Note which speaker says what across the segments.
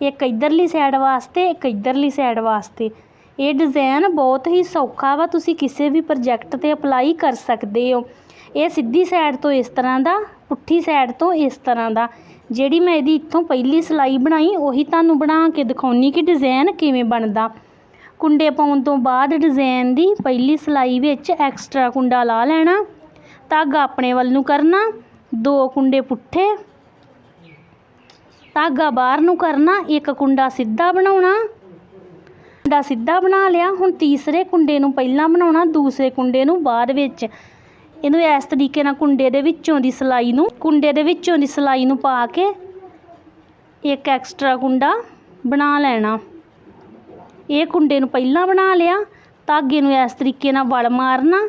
Speaker 1: ਇੱਕ ਇੱਧਰਲੀ ਸਾਈਡ ਵਾਸਤੇ, ਇੱਕ ਇੱਧਰਲੀ ਸਾਈਡ ਵਾਸਤੇ। ਇਹ ਡਿਜ਼ਾਈਨ ਬਹੁਤ ਹੀ ਸੌਖਾ ਵਾ, ਤੁਸੀਂ ਕਿਸੇ ਵੀ ਪ੍ਰੋਜੈਕਟ ਤੇ ਅਪਲਾਈ ਕਰ ਸਕਦੇ ਹੋ। ਇਹ ਸਿੱਧੀ ਸਾਈਡ ਤੋਂ ਇਸ ਤਰ੍ਹਾਂ ਦਾ, ਪੁੱਠੀ ਸਾਈਡ ਤੋਂ ਇਸ ਤਰ੍ਹਾਂ ਦਾ। ਜਿਹੜੀ ਮੈਂ ਇਹਦੀ ਇੱਥੋਂ ਪਹਿਲੀ ਸਲਾਈ ਬਣਾਈ, ਉਹੀ ਤੁਹਾਨੂੰ ਬਣਾ ਕੇ ਦਿਖਾਉਣੀ ਕਿ ਡਿਜ਼ਾਈਨ ਕਿਵੇਂ ਬਣਦਾ। ਕੁੰਡੇ ਪਾਉਣ ਤੋਂ ਬਾਅਦ ਡਿਜ਼ਾਈਨ ਦੀ ਪਹਿਲੀ ਸਲਾਈ ਵਿੱਚ ਐਕਸਟਰਾ ਕੁੰਡਾ ਲਾ ਲੈਣਾ, ਧਾਗਾ ਆਪਣੇ ਵੱਲ ਨੂੰ ਕਰਨਾ, ਦੋ ਕੁੰਡੇ ਪੁੱਠੇ ਧਾਗਾ ਬਾਹਰ ਨੂੰ ਕਰਨਾ, ਇੱਕ ਕੁੰਡਾ ਸਿੱਧਾ ਬਣਾਉਣਾ। ਕੁੰਡਾ ਸਿੱਧਾ ਬਣਾ ਲਿਆ, ਹੁਣ ਤੀਸਰੇ ਕੁੰਡੇ ਨੂੰ ਪਹਿਲਾਂ ਬਣਾਉਣਾ, ਦੂਸਰੇ ਕੁੰਡੇ ਨੂੰ ਬਾਅਦ ਵਿੱਚ। ਇਹਨੂੰ ਇਸ ਤਰੀਕੇ ਨਾਲ ਕੁੰਡੇ ਦੇ ਵਿੱਚੋਂ ਦੀ ਸਲਾਈ ਨੂੰ, ਕੁੰਡੇ ਦੇ ਵਿੱਚੋਂ ਦੀ ਸਲਾਈ ਨੂੰ ਪਾ ਕੇ ਇੱਕ ਐਕਸਟਰਾ ਕੁੰਡਾ ਬਣਾ ਲੈਣਾ। ਇਹ ਕੁੰਡੇ ਨੂੰ ਪਹਿਲਾਂ ਬਣਾ ਲਿਆ, ਧਾਗੇ ਨੂੰ ਇਸ ਤਰੀਕੇ ਨਾਲ ਵਲ ਮਾਰਨਾ,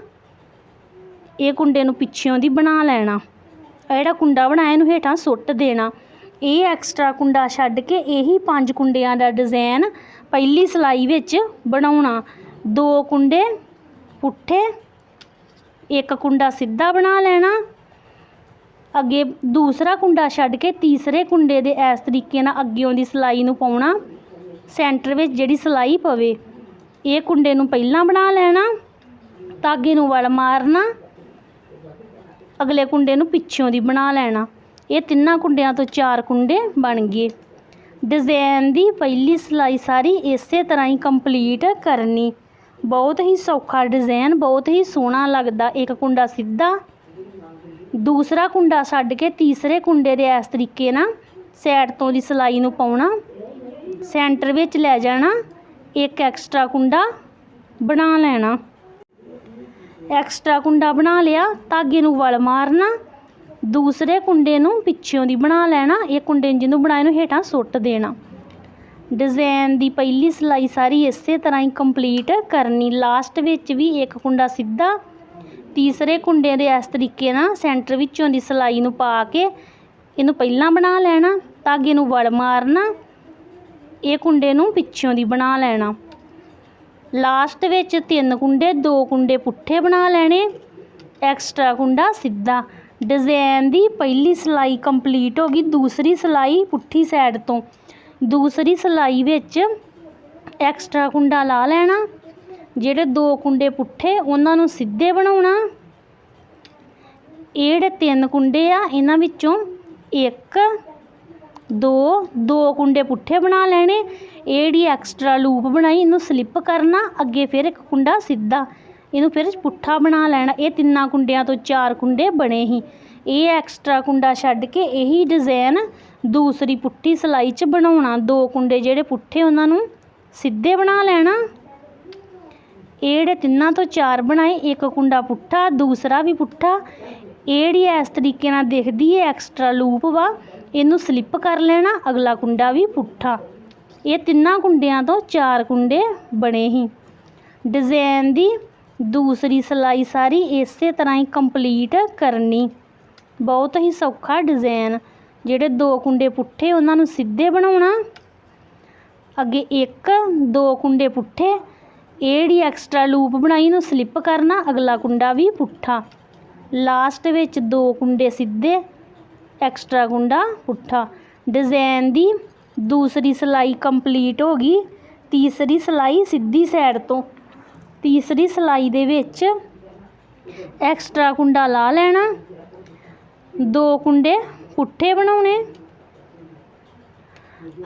Speaker 1: ਇਹ ਕੁੰਡੇ ਨੂੰ ਪਿੱਛੋਂ ਦੀ ਬਣਾ ਲੈਣਾ। ਆ ਜਿਹੜਾ ਕੁੰਡਾ ਬਣਾਇਆ, ਇਹਨੂੰ ਹੇਠਾਂ ਸੁੱਟ ਦੇਣਾ। ਇਹ ਐਕਸਟਰਾ ਕੁੰਡਾ ਛੱਡ ਕੇ ਇਹੀ ਪੰਜ ਕੁੰਡਿਆਂ ਦਾ ਡਿਜ਼ਾਈਨ ਪਹਿਲੀ ਸਲਾਈ ਵਿੱਚ ਬਣਾਉਣਾ। ਦੋ ਕੁੰਡੇ, ਪੁੱਠੇ, ਇੱਕ ਕੁੰਡਾ ਸਿੱਧਾ ਬਣਾ ਲੈਣਾ। ਅੱਗੇ ਦੂਸਰਾ ਕੁੰਡਾ ਛੱਡ ਕੇ ਤੀਸਰੇ ਕੁੰਡੇ ਦੇ ਇਸ ਤਰੀਕੇ ਨਾਲ ਅੱਗਿਓਂ ਦੀ ਸਲਾਈ ਨੂੰ ਪਾਉਣਾ। ਸੈਂਟਰ ਵਿੱਚ ਜਿਹੜੀ ਸਲਾਈ ਪਵੇ, ਇਹ ਕੁੰਡੇ ਨੂੰ ਪਹਿਲਾਂ ਬਣਾ ਲੈਣਾ, ਧਾਗੇ ਨੂੰ ਵਲ ਮਾਰਨਾ, ਅਗਲੇ ਕੁੰਡੇ ਨੂੰ ਪਿੱਛੋਂ ਦੀ ਬਣਾ ਲੈਣਾ। ਇਹ ਤਿੰਨਾਂ ਕੁੰਡਿਆਂ ਤੋਂ ਚਾਰ ਕੁੰਡੇ ਬਣ ਗਏ। ਡਿਜ਼ਾਈਨ ਦੀ ਪਹਿਲੀ ਸਿਲਾਈ ਸਾਰੀ ਇਸੇ ਤਰ੍ਹਾਂ ਹੀ ਕੰਪਲੀਟ ਕਰਨੀ। ਬਹੁਤ ਹੀ ਸੌਖਾ ਡਿਜ਼ਾਈਨ, ਬਹੁਤ ਹੀ ਸੋਹਣਾ ਲੱਗਦਾ। ਇੱਕ ਕੁੰਡਾ ਸਿੱਧਾ, ਦੂਸਰਾ ਕੁੰਡਾ ਛੱਡ ਕੇ ਤੀਸਰੇ ਕੁੰਡੇ ਦੇ ਇਸ ਤਰੀਕੇ ਨਾਲ ਸਾਈਡ ਤੋਂ ਦੀ ਸਿਲਾਈ ਨੂੰ ਪਾਉਣਾ। ਸੈਂਟਰ ਵਿੱਚ ਲੈ ਜਾਣਾ, ਇੱਕ ਐਕਸਟਰਾ ਕੁੰਡਾ ਬਣਾ ਲੈਣਾ। ਐਕਸਟਰਾ ਕੁੰਡਾ ਬਣਾ ਲਿਆ, ਧਾਗੇ ਨੂੰ ਵਲ ਮਾਰਨਾ ਦੂਸਰੇ ਕੁੰਡੇ ਨੂੰ ਪਿੱਛੋਂ ਦੀ ਬਣਾ ਲੈਣਾ, ਇਹ ਕੁੰਡੇ ਨੂੰ ਜਿਹਨੂੰ ਬਣਾਏ ਨੂੰ ਹੇਠਾਂ ਸੁੱਟ ਦੇਣਾ। ਡਿਜ਼ਾਈਨ ਦੀ ਪਹਿਲੀ ਸਿਲਾਈ ਸਾਰੀ ਇਸੇ ਤਰ੍ਹਾਂ ਹੀ ਕੰਪਲੀਟ ਕਰਨੀ। ਲਾਸਟ ਵਿੱਚ ਵੀ ਇੱਕ ਕੁੰਡਾ ਸਿੱਧਾ, ਤੀਸਰੇ ਕੁੰਡੇ ਦੇ ਇਸ ਤਰੀਕੇ ਨਾਲ ਸੈਂਟਰ ਵਿੱਚੋਂ ਦੀ ਸਿਲਾਈ ਨੂੰ ਪਾ ਕੇ ਇਹਨੂੰ ਪਹਿਲਾਂ ਬਣਾ ਲੈਣਾ ਧਾਗੇ ਨੂੰ ਵਲ ਮਾਰਨਾ, ਇਹ ਕੁੰਡੇ ਨੂੰ ਪਿੱਛੋਂ ਦੀ ਬਣਾ ਲੈਣਾ। ਲਾਸਟ ਵਿੱਚ ਤਿੰਨ ਕੁੰਡੇ, ਦੋ ਕੁੰਡੇ ਪੁੱਠੇ ਬਣਾ ਲੈਣੇ ਐਕਸਟਰਾ ਕੁੰਡਾ ਸਿੱਧਾ। ਡਿਜ਼ਾਇਨ ਦੀ ਪਹਿਲੀ ਸਿਲਾਈ ਕੰਪਲੀਟ ਹੋ ਗਈ, ਦੂਸਰੀ ਸਿਲਾਈ ਪੁੱਠੀ ਸਾਈਡ ਤੋਂ। ਦੂਸਰੀ ਸਿਲਾਈ ਵਿੱਚ ਐਕਸਟਰਾ ਕੁੰਡਾ ਲਾ ਲੈਣਾ, ਜਿਹੜੇ ਦੋ ਕੁੰਡੇ ਪੁੱਠੇ, ਉਹਨਾਂ ਨੂੰ ਸਿੱਧੇ ਬਣਾਉਣਾ। ਇਹ ਜਿਹੜੇ ਤਿੰਨ ਕੁੰਡੇ ਆ, ਇਹਨਾਂ ਵਿੱਚੋਂ ਇੱਕ, ਦੋ ਦੋ ਕੁੰਡੇ ਪੁੱਠੇ ਬਣਾ ਲੈਣੇ। ਇਹ ਜਿਹੜੀ ਐਕਸਟਰਾ ਲੂਪ ਬਣਾਈ, ਇਹਨੂੰ ਸਲਿੱਪ ਕਰਨਾ, ਅੱਗੇ ਫਿਰ ਇੱਕ ਕੁੰਡਾ ਸਿੱਧਾ। ਇਹਨੂੰ ਫਿਰ ਪੁੱਠਾ ਬਣਾ ਲੈਣਾ। ਇਹ ਤਿੰਨਾਂ ਕੁੰਡਿਆਂ ਤੋਂ ਚਾਰ ਕੁੰਡੇ ਬਣੇ ਹੀ ਇਹ ਐਕਸਟਰਾ ਕੁੰਡਾ ਛੱਡ ਕੇ ਇਹੀ ਡਿਜ਼ਾਈਨ ਦੂਸਰੀ ਪੁੱਠੀ ਸਲਾਈ 'ਚ ਬਣਾਉਣਾ। ਦੋ ਕੁੰਡੇ ਜਿਹੜੇ ਪੁੱਠੇ ਉਹਨਾਂ ਨੂੰ ਸਿੱਧੇ ਬਣਾ ਲੈਣਾ। ਇਹ ਜਿਹੜੇ ਤਿੰਨਾਂ ਤੋਂ ਚਾਰ ਬਣਾਏ। ਇੱਕ ਕੁੰਡਾ ਪੁੱਠਾ, ਦੂਸਰਾ ਵੀ ਪੁੱਠਾ। ਇਹ ਜਿਹੜੀ ਇਸ ਤਰੀਕੇ ਨਾਲ ਦਿਖਦੀ ਹੈ ਐਕਸਟਰਾ ਲੂਪ ਵਾ, ਇਹਨੂੰ ਸਲਿੱਪ ਕਰ ਲੈਣਾ। ਅਗਲਾ ਕੁੰਡਾ ਵੀ ਪੁੱਠਾ। ਇਹ ਤਿੰਨਾਂ ਕੁੰਡਿਆਂ ਤੋਂ ਚਾਰ ਕੁੰਡੇ ਬਣੇ ਹੀ ਡਿਜ਼ਾਈਨ ਦੀ ਦੂਸਰੀ ਸਲਾਈ ਸਾਰੀ ਇਸੇ ਤਰ੍ਹਾਂ ਹੀ ਕੰਪਲੀਟ ਕਰਨੀ। ਬਹੁਤ ਹੀ ਸੌਖਾ ਡਿਜ਼ਾਈਨ ਜਿਹੜੇ ਦੋ ਕੁੰਡੇ ਪੁੱਠੇ, ਉਹਨਾਂ ਨੂੰ ਸਿੱਧੇ ਬਣਾਉਣਾ। ਅੱਗੇ ਇੱਕ, ਦੋ ਕੁੰਡੇ ਪੁੱਠੇ। ਇਹ ਜਿਹੜੀ ਐਕਸਟਰਾ ਲੂਪ ਬਣਾਈ ਨੂੰ ਸਲਿੱਪ ਕਰਨਾ। ਅਗਲਾ ਕੁੰਡਾ ਵੀ ਪੁੱਠਾ। ਲਾਸਟ ਵਿੱਚ ਦੋ ਕੁੰਡੇ ਸਿੱਧੇ ਐਕਸਟਰਾ ਕੁੰਡਾ ਪੁੱਠਾ। ਡਿਜ਼ਾਈਨ ਦੀ ਦੂਸਰੀ ਸਲਾਈ ਕੰਪਲੀਟ ਹੋ ਗਈ। ਤੀਸਰੀ ਸਲਾਈ ਸਿੱਧੀ ਸਾਈਡ ਤੋਂ। ਤੀਸਰੀ ਸਲਾਈ ਦੇ ਵਿੱਚ ਐਕਸਟਰਾ ਕੁੰਡਾ ਲਾ ਲੈਣਾ। ਦੋ ਕੁੰਡੇ ਪੁੱਠੇ ਬਣਾਉਣੇ।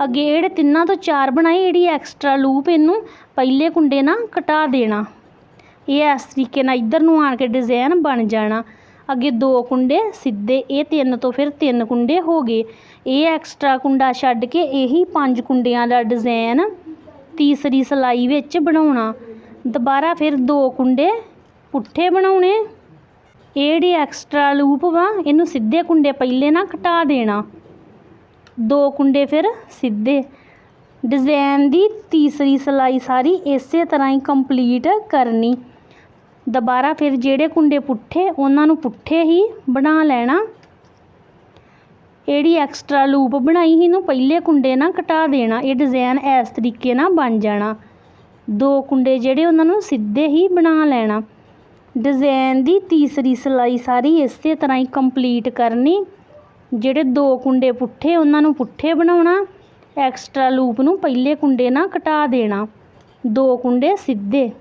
Speaker 1: ਅੱਗੇ ਜਿਹੜੇ ਤਿੰਨਾਂ ਤੋਂ ਚਾਰ ਬਣਾਏ, ਜਿਹੜੀ ਐਕਸਟਰਾ ਲੂਪ ਇਹਨੂੰ ਪਹਿਲੇ ਕੁੰਡੇ ਨਾਲ ਕਟਾ ਦੇਣਾ। ਇਹ ਇਸ ਤਰੀਕੇ ਨਾਲ ਇੱਧਰ ਨੂੰ ਆਣ ਕੇ ਡਿਜ਼ਾਈਨ ਬਣ ਜਾਣਾ। ਅੱਗੇ ਦੋ ਕੁੰਡੇ ਸਿੱਧੇ, ਇਹ ਤਿੰਨ ਤੋਂ ਫਿਰ ਤਿੰਨ ਕੁੰਡੇ ਹੋ ਗਏ। ਇਹ ਐਕਸਟਰਾ ਕੁੰਡਾ ਛੱਡ ਕੇ ਇਹੀ ਪੰਜ ਕੁੰਡਿਆਂ ਦਾ ਡਿਜ਼ਾਈਨ ਤੀਸਰੀ ਸਲਾਈ ਵਿੱਚ ਬਣਾਉਣਾ। ਦੁਬਾਰਾ ਫਿਰ ਦੋ ਕੁੰਡੇ ਪੁੱਠੇ ਬਣਾਉਣੇ। ਇਹ ਜਿਹੜੀ ਐਕਸਟਰਾ ਲੂਪ ਵਾ, ਇਹਨੂੰ ਸਿੱਧੇ ਕੁੰਡੇ ਪਹਿਲੇ ਨਾ ਘਟਾ ਦੇਣਾ। ਦੋ ਕੁੰਡੇ ਫਿਰ ਸਿੱਧੇ। ਡਿਜ਼ਾਈਨ ਦੀ ਤੀਸਰੀ ਸਿਲਾਈ ਸਾਰੀ ਇਸੇ ਤਰ੍ਹਾਂ ਹੀ ਕੰਪਲੀਟ ਕਰਨੀ। ਦੁਬਾਰਾ ਫਿਰ ਜਿਹੜੇ ਕੁੰਡੇ ਪੁੱਠੇ, ਉਹਨਾਂ ਨੂੰ ਪੁੱਠੇ ਹੀ ਬਣਾ ਲੈਣਾ। ਜਿਹੜੀ ਐਕਸਟਰਾ ਲੂਪ ਬਣਾਈ ਸੀ, ਇਹਨੂੰ ਪਹਿਲੇ ਕੁੰਡੇ ਨਾਲ ਘਟਾ ਦੇਣਾ। ਇਹ ਡਿਜ਼ਾਈਨ ਇਸ ਤਰੀਕੇ ਨਾਲ ਬਣ ਜਾਣਾ। ਦੋ ਕੁੰਡੇ ਜਿਹੜੇ ਉਹਨਾਂ ਨੂੰ ਸਿੱਧੇ ਹੀ ਬਣਾ ਲੈਣਾ। ਡਿਜ਼ਾਈਨ ਦੀ ਤੀਸਰੀ ਸਿਲਾਈ ਸਾਰੀ ਇਸੇ ਤਰ੍ਹਾਂ ਹੀ ਕੰਪਲੀਟ ਕਰਨੀ। ਜਿਹੜੇ ਦੋ ਕੁੰਡੇ ਪੁੱਠੇ, ਉਹਨਾਂ ਨੂੰ ਪੁੱਠੇ ਬਣਾਉਣਾ। ਐਕਸਟਰਾ ਲੂਪ ਨੂੰ ਪਹਿਲੇ ਕੁੰਡੇ ਨਾਲ ਘਟਾ ਦੇਣਾ। ਦੋ ਕੁੰਡੇ ਸਿੱਧੇ।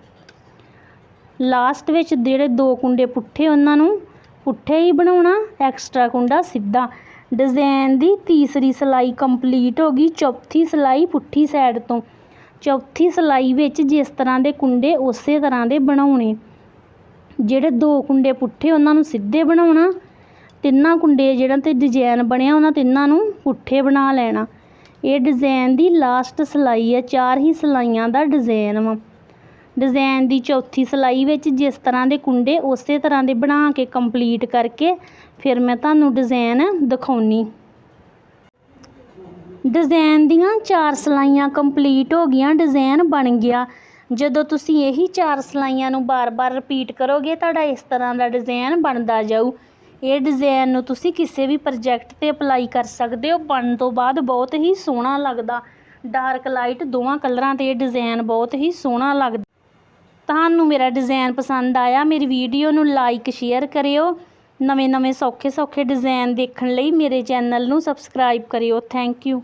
Speaker 1: ਲਾਸਟ ਵਿੱਚ ਜਿਹੜੇ ਦੋ ਕੁੰਡੇ ਪੁੱਠੇ, ਉਹਨਾਂ ਨੂੰ ਪੁੱਠੇ ਹੀ ਬਣਾਉਣਾ। ਐਕਸਟਰਾ ਕੁੰਡਾ ਸਿੱਧਾ। ਡਿਜ਼ਾਈਨ ਦੀ ਤੀਸਰੀ ਸਿਲਾਈ ਕੰਪਲੀਟ ਹੋ ਗਈ। ਚੌਥੀ ਸਿਲਾਈ ਪੁੱਠੀ ਸਾਈਡ ਤੋਂ। ਚੌਥੀ ਸਿਲਾਈ ਵਿੱਚ ਜਿਸ ਤਰ੍ਹਾਂ ਦੇ ਕੁੰਡੇ ਉਸੇ ਤਰ੍ਹਾਂ ਦੇ ਬਣਾਉਣੇ। ਜਿਹੜੇ ਦੋ ਕੁੰਡੇ ਪੁੱਠੇ, ਉਹਨਾਂ ਨੂੰ ਸਿੱਧੇ ਬਣਾਉਣਾ। ਤਿੰਨਾਂ ਕੁੰਡੇ ਜਿਹੜਾ ਤੇ ਡਿਜ਼ਾਈਨ ਬਣਿਆ, ਉਹਨਾਂ ਤਿੰਨਾਂ ਨੂੰ ਪੁੱਠੇ ਬਣਾ ਲੈਣਾ। ਇਹ ਡਿਜ਼ਾਈਨ ਦੀ ਲਾਸਟ ਸਿਲਾਈ ਹੈ, ਚਾਰ ਹੀ ਸਿਲਾਈਆਂ ਦਾ ਡਿਜ਼ਾਈਨ ਵਾ। ਡਿਜ਼ਾਈਨ ਦੀ ਚੌਥੀ ਸਿਲਾਈ ਵਿੱਚ ਜਿਸ ਤਰ੍ਹਾਂ ਦੇ ਕੁੰਡੇ ਉਸੇ ਤਰ੍ਹਾਂ ਦੇ ਬਣਾ ਕੇ ਕੰਪਲੀਟ ਕਰਕੇ ਫਿਰ ਮੈਂ ਤੁਹਾਨੂੰ ਡਿਜ਼ਾਈਨ ਦਿਖਾਉਣੀ। ਡਿਜ਼ਾਈਨ ਦੀਆਂ ਚਾਰ ਸਿਲਾਈਆਂ ਕੰਪਲੀਟ ਹੋ ਗਈਆਂ ਡਿਜ਼ਾਈਨ ਬਣ ਗਿਆ। ਜਦੋਂ ਤੁਸੀਂ ਇਹੀ ਚਾਰ ਸਿਲਾਈਆਂ ਨੂੰ ਬਾਰ-ਬਾਰ ਰਿਪੀਟ ਕਰੋਗੇ, ਤੁਹਾਡਾ ਇਸ ਤਰ੍ਹਾਂ ਦਾ ਡਿਜ਼ਾਈਨ ਬਣਦਾ ਜਾਊ। ਇਹ ਡਿਜ਼ਾਈਨ ਨੂੰ ਤੁਸੀਂ ਕਿਸੇ ਵੀ ਪ੍ਰੋਜੈਕਟ 'ਤੇ ਅਪਲਾਈ ਕਰ ਸਕਦੇ ਹੋ। ਬਣਨ ਤੋਂ ਬਾਅਦ ਬਹੁਤ ਹੀ ਸੋਹਣਾ ਲੱਗਦਾ। ਡਾਰਕ ਲਾਈਟ ਦੋਵਾਂ ਕਲਰਾਂ 'ਤੇ ਇਹ ਡਿਜ਼ਾਈਨ ਬਹੁਤ ਹੀ ਸੋਹਣਾ ਲੱਗਦਾ। ਤੁਹਾਨੂੰ ਮੇਰਾ ਡਿਜ਼ਾਈਨ ਪਸੰਦ ਆਇਆ, ਮੇਰੀ ਵੀਡੀਓ ਨੂੰ ਲਾਈਕ ਸ਼ੇਅਰ ਕਰਿਓ। ਨਵੇਂ ਨਵੇਂ ਸੌਖੇ ਸੌਖੇ ਡਿਜ਼ਾਈਨ ਦੇਖਣ ਲਈ ਮੇਰੇ ਚੈਨਲ ਨੂੰ ਸਬਸਕ੍ਰਾਈਬ ਕਰਿਓ। Thank you